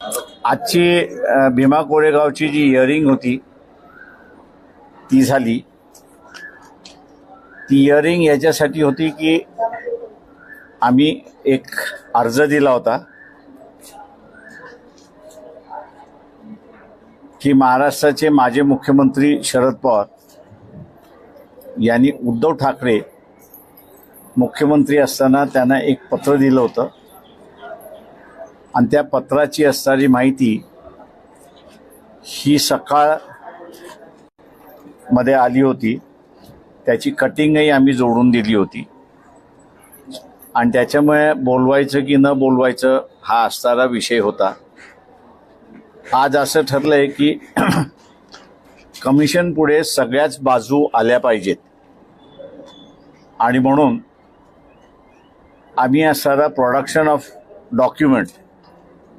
आजची भीमा कोरेगावची जी इयरिंग होती ती झाली. ती इयरिंग याच्यासाठी होती की आम्ही एक अर्ज दिला होता की महाराष्ट्राचे माजी मुख्यमंत्री शरद पवार यांनी उद्धव ठाकरे मुख्यमंत्री असताना त्यांना एक पत्र दिलं होतं. आणि त्या पत्राची असणारी माहिती ही सकाळमध्ये आली होती. त्याची कटिंगही आम्ही जोडून दिली होती. आणि त्याच्यामुळे बोलवायचं की न बोलवायचं हा असणारा विषय होता. आज असं ठरलंय की कमिशन पुढे सगळ्याच बाजू आल्या पाहिजेत. आणि म्हणून आम्ही असणारा production of document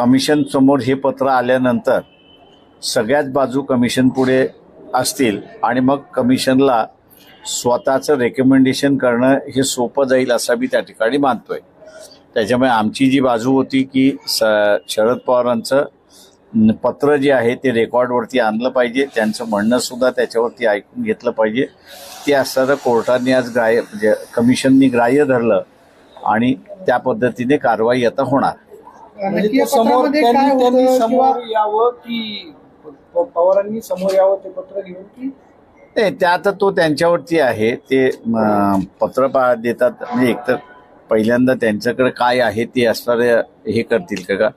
कमिशन समोर हे पत्र आल्यानंतर सगळ्याच बाजू कमिशन पुढे असतील आणि मग कमिशनला स्वतःचं रेकमेंडेशन करणं हे सोपं जाईल असं मी त्या ठिकाणी मानतोय. त्याच्यामुळे आमची जी बाजू होती की स शरद पवारांचं पत्र जे आहे ते रेकॉर्डवरती आणलं पाहिजे. त्यांचं म्हणणंसुद्धा त्याच्यावरती ऐकून घेतलं पाहिजे. ते असताना कोर्टाने आज ग्राह्य म्हणजे कमिशननी ग्राह्य धरलं आणि त्या पद्धतीने कारवाई आता होणार. नक्की ते या समोर पत्रामध्ये त्यांनी काय त्यांनी होतं समोर किंवा यावं की प- पवारांनी समोर यावं ते पत्र घेऊन की नाही त्या आता तो त्यांच्यावरती आहे. ते म, पत्र पा देतात. म्हणजे एकतर पहिल्यांदा त्यांच्याकडे काय आहे ते असणारे हे करतील का? का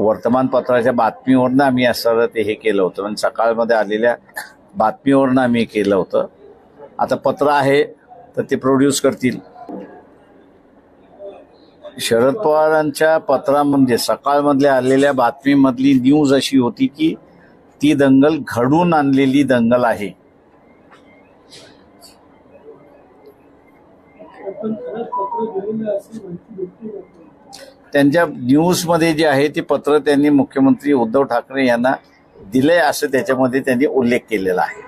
वर्तमानपत्राच्या बातमीवरनं आम्ही असणारं ते हे केलं होतं. म्हणजे सकाळमध्ये आलेल्या बातमीवरनं आम्ही हे केलं होतं. आता पत्र आहे तर ते प्रोड्यूस करतील. शरद पवारांच्या पत्रामध्ये सकाळमधल्या आलेल्या बातमीमधली न्यूज अशी होती की ती दंगल घडून आणलेली दंगल आहे. त्यांच्या न्यूजमध्ये जे आहे ते पत्र त्यांनी मुख्यमंत्री उद्धव ठाकरे यांना दिले असं त्याच्यामध्ये त्यांनी उल्लेख केलेला आहे.